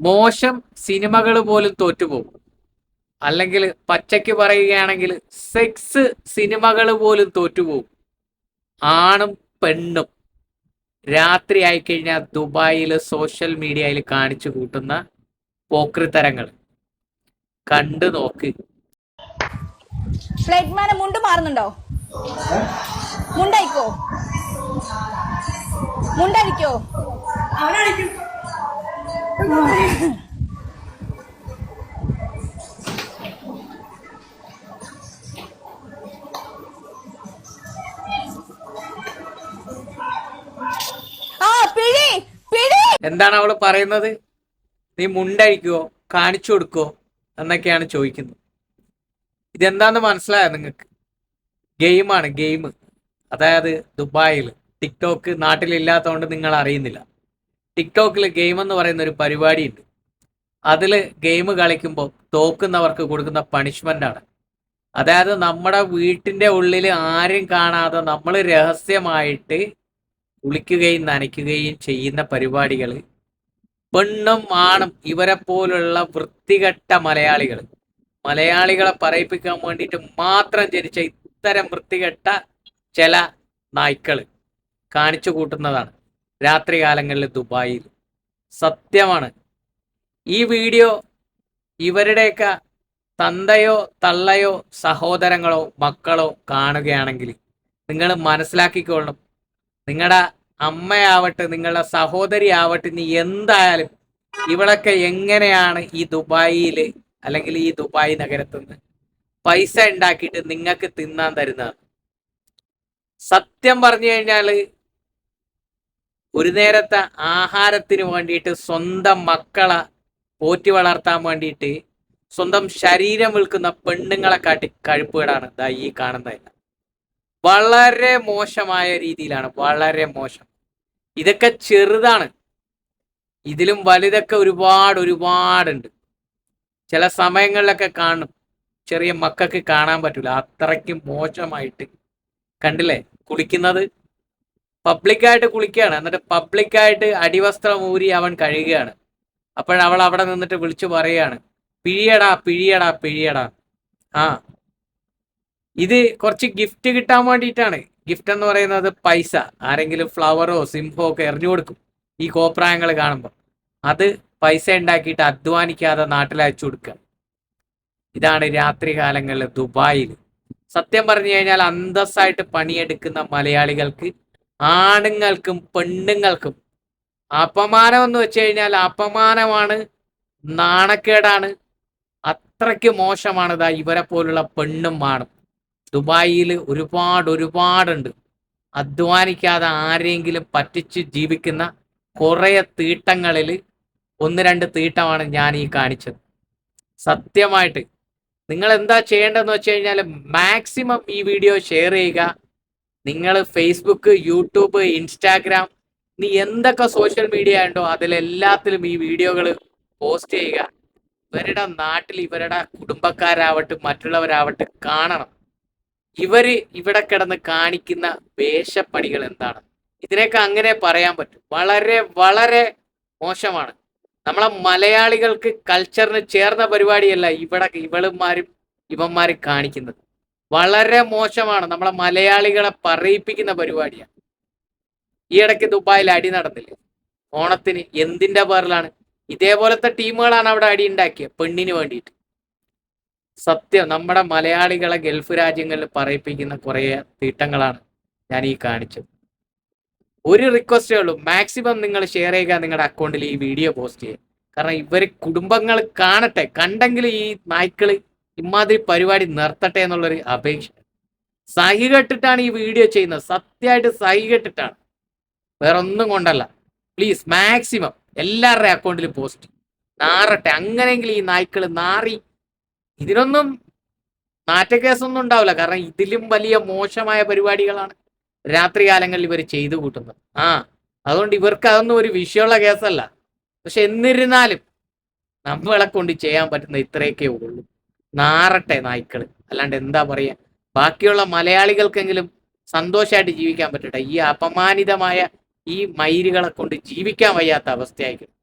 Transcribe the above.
മോശം സിനിമകൾ പോലും തോറ്റുപോകും. അല്ലെങ്കിൽ പച്ചയ്ക്ക് പറയുകയാണെങ്കിൽ സെക്സ് സിനിമകൾ പോലും തോറ്റുപോകും. ആണും പെണ്ണും. രാത്രി ആയിക്കഴിഞ്ഞാൽ ദുബായിൽ സോഷ്യൽ മീഡിയയിൽ കാണിച്ചു കൂട്ടുന്ന പോക്രിത്തരങ്ങൾ. കണ്ടു നോക്ക്. ഫ്ലൈറ്റ് മാനെ മുണ്ട് മാറുന്നുണ്ടോ? പിഴി പിഴി എന്താണ് അവൾ പറയുന്നത്? നീ മുണ്ടഴിക്കുവോ കാണിച്ചു കൊടുക്കോ എന്നൊക്കെയാണ് ചോദിക്കുന്നത്. ഇതെന്താന്ന് മനസ്സിലായോ നിങ്ങൾക്ക്? ഗെയിമാണ് ഗെയിം. അതായത് ദുബായിൽ ടിക്ടോക്ക് നാട്ടിലില്ലാത്തതുകൊണ്ട് നിങ്ങൾ അറിയുന്നില്ല ടിക്ടോക്കിൽ ഗെയിം എന്ന് പറയുന്ന ഒരു പരിപാടിയുണ്ട്. അതിൽ ഗെയിം കളിക്കുമ്പോൾ തോക്കുന്നവർക്ക് കൊടുക്കുന്ന പണിഷ്മെന്റ് ആണ് അതായത് നമ്മുടെ വീട്ടിന്റെ ഉള്ളിൽ ആരും കാണാതെ നമ്മൾ രഹസ്യമായിട്ട് കുളിക്കുകയും നനയ്ക്കുകയും ചെയ്യുന്ന പരിപാടികൾ പെണ്ണും ആണും ഇവരെ പോലുള്ള വൃത്തികെട്ട മലയാളികൾ മലയാളികളെ പറയിപ്പിക്കാൻ വേണ്ടിയിട്ട് മാത്രം ജനിച്ച ഇത്തരം വൃത്തികെട്ട ചില നായ്ക്കൾ കാണിച്ചു കൂട്ടുന്നതാണ്. രാത്രികാലങ്ങളിൽ ദുബായിൽ. സത്യമാണ്. ഈ വീഡിയോ ഇവരുടെയൊക്കെ തന്തയോ തള്ളയോ സഹോദരങ്ങളോ മക്കളോ കാണുകയാണെങ്കിൽ നിങ്ങൾ മനസ്സിലാക്കിക്കൊള്ളണം. നിങ്ങളുടെ അമ്മയാവട്ടെ നിങ്ങളുടെ സഹോദരി ആവട്ടെ നീ എന്തായാലും ഇവളൊക്കെ എങ്ങനെയാണ് ഈ ദുബായിൽ അല്ലെങ്കിൽ ഈ ദുബായ് നഗരത്തിൽ നിന്ന് പൈസ ഉണ്ടാക്കിയിട്ട് നിങ്ങൾക്ക് തിന്നാൻ തരുന്നത്? സത്യം പറഞ്ഞു കഴിഞ്ഞാൽ ഒരു നേരത്തെ ആഹാരത്തിന് വേണ്ടിയിട്ട് സ്വന്തം മക്കളെ പോറ്റി വളർത്താൻ വേണ്ടിയിട്ട് സ്വന്തം ശരീരം വിൽക്കുന്ന പെണ്ണുങ്ങളെ കാട്ടി കഴിപ്പുകേടാണ് ദാ ഈ കാണുന്നതെല്ലാം വളരെ മോശമായ രീതിയിലാണ് വളരെ മോശം. ഇതൊക്കെ ചെറുതാണ്. ഇതിലും വലുതൊക്കെ ഒരുപാട് ഒരുപാടുണ്ട്. ചില സമയങ്ങളിലൊക്കെ കാണും. ചെറിയ മക്കൾക്ക് കാണാൻ പറ്റൂല. അത്രയ്ക്കും മോശമായിട്ട്. കണ്ടില്ലേ? കുളിക്കുന്നത് പബ്ലിക്കായിട്ട് കുളിക്കുകയാണ്. എന്നിട്ട് പബ്ലിക്കായിട്ട് അടിവസ്ത്രം ഊരി അവൻ കഴുകുകയാണ്. അപ്പോഴവൾ അവിടെ നിന്നിട്ട് വിളിച്ചു പറയുകയാണ് പിഴിയടാ പിഴിയടാ പിഴിയടാ. ആ. ഇത് കുറച്ച് ഗിഫ്റ്റ് കിട്ടാൻ വേണ്ടിയിട്ടാണ്. ഗിഫ്റ്റ് എന്ന് പറയുന്നത് പൈസ. ആരെങ്കിലും ഫ്ലവറോ സിംഹോ ഒക്കെ എറിഞ്ഞു കൊടുക്കും ഈ കോപ്രായങ്ങൾ കാണുമ്പോൾ അത് പൈസ ഉണ്ടാക്കിയിട്ട് അധ്വാനിക്കാതെ നാട്ടിൽ അയച്ചു കൊടുക്കുക. ഇതാണ് രാത്രി കാലങ്ങളിൽ ദുബായിൽ. സത്യം പറഞ്ഞു കഴിഞ്ഞാൽ അന്തസ്സായിട്ട് പണിയെടുക്കുന്ന മലയാളികൾക്ക് ആണുങ്ങൾക്കും പെണ്ണുങ്ങൾക്കും അപമാനം എന്ന് വെച്ച് കഴിഞ്ഞാൽ അപമാനമാണ് നാണക്കേടാണ് അത്രയ്ക്ക് മോശമാണ്. ഇതാ ഇവരെ പോലുള്ള പെണ്ണും ആണും. ദുബായിൽ ഒരുപാട് ഒരുപാടുണ്ട്. അധ്വാനിക്കാതെ ആരെങ്കിലും പറ്റിച്ച് ജീവിക്കുന്ന കുറേ തീട്ടങ്ങളിൽ ഒന്ന് രണ്ട് തീട്ടമാണ് ഞാൻ ഈ കാണിച്ചത്. സത്യമായിട്ട് നിങ്ങൾ എന്താ ചെയ്യേണ്ടതെന്ന് വെച്ച് കഴിഞ്ഞാൽ മാക്സിമം ഈ വീഡിയോ ഷെയർ ചെയ്യുക. നിങ്ങൾ ഫേസ്ബുക്ക് യൂട്യൂബ് ഇൻസ്റ്റാഗ്രാം നീ എന്തൊക്കെ സോഷ്യൽ മീഡിയ ഉണ്ടോ അതിലെല്ലാത്തിലും ഈ വീഡിയോകൾ പോസ്റ്റ് ചെയ്യുക. ഇവരുടെ നാട്ടിൽ ഇവരുടെ കുടുംബക്കാരാവട്ടെ മറ്റുള്ളവരാവട്ടെ കാണണം. ഇവർ ഇവിടെ കിടന്ന് കാണിക്കുന്ന വേഷപ്പണികൾ എന്താണ്? ഇതിനൊക്കെ അങ്ങനെ പറയാൻ പറ്റും. വളരെ വളരെ മോശമാണ്. നമ്മളെ മലയാളികൾക്ക് കൾച്ചറിന് ചേർന്ന പരിപാടിയല്ല ഇവിടെ ഇവളുമാരും ഇവന്മാരും കാണിക്കുന്നത്. വളരെ മോശമാണ്. നമ്മളെ മലയാളികളെ പറയിപ്പിക്കുന്ന പരിപാടിയാണ്. ഈ ഇടയ്ക്ക് ദുബായിൽ അടി നടന്നില്ലേ? ഓണത്തിന് എന്തിന്റെ പേരിലാണ്? ഇതേപോലത്തെ ടീമുകളാണ് അവിടെ അടി ഉണ്ടാക്കിയത് പെണ്ണിന് വേണ്ടിയിട്ട്. സത്യം നമ്മുടെ മലയാളികളെ ഗൾഫ് രാജ്യങ്ങളിൽ പറയിപ്പിക്കുന്ന കുറേ തീട്ടങ്ങളാണ് ഞാൻ ഈ കാണിച്ചത്. ഒരു റിക്വസ്റ്റേ ഉള്ളൂ മാക്സിമം നിങ്ങൾ ഷെയർ ചെയ്യുക നിങ്ങളുടെ അക്കൗണ്ടിൽ ഈ വീഡിയോ പോസ്റ്റ് ചെയ്യുക. കാരണം ഇവർ കുടുംബങ്ങൾ കാണട്ടെ കണ്ടെങ്കിൽ ഈ നായ്ക്കൾ ഇമാതിരി പരിപാടി നിർത്തട്ടെ എന്നുള്ളൊരു അപേക്ഷ. സഹി കെട്ടിട്ടാണ് ഈ വീഡിയോ ചെയ്യുന്നത്. സത്യമായിട്ട് സഹി കെട്ടിട്ടാണ്. വേറെ ഒന്നും കൊണ്ടല്ല പ്ലീസ് മാക്സിമം എല്ലാവരുടെയും അക്കൗണ്ടിൽ പോസ്റ്റ് നാറട്ടെ. അങ്ങനെയെങ്കിലും ഈ നായ്ക്കൾ നാറി. ഇതിനൊന്നും നാറ്റക്കേസൊന്നും ഉണ്ടാവില്ല. കാരണം ഇതിലും വലിയ മോശമായ പരിപാടികളാണ് രാത്രികാലങ്ങളിൽ ഇവർ ചെയ്തു കൂട്ടുന്നത്. ആ അതുകൊണ്ട് ഇവർക്ക് അതൊന്നും ഒരു വിഷയമുള്ള കേസല്ല. പക്ഷെ എന്നിരുന്നാലും നമ്മളെ കൊണ്ട് ചെയ്യാൻ പറ്റുന്ന ഇത്രയൊക്കെ ഉള്ളൂ. നാറട്ടെ നായ്ക്കൾ അല്ലാണ്ട് എന്താ പറയുക ബാക്കിയുള്ള മലയാളികൾക്കെങ്കിലും സന്തോഷമായിട്ട് ജീവിക്കാൻ പറ്റട്ടെ. ഈ അപമാനിതമായ ഈ മയിലുകളെ കൊണ്ട് ജീവിക്കാൻ വയ്യാത്ത അവസ്ഥയായിരിക്കും.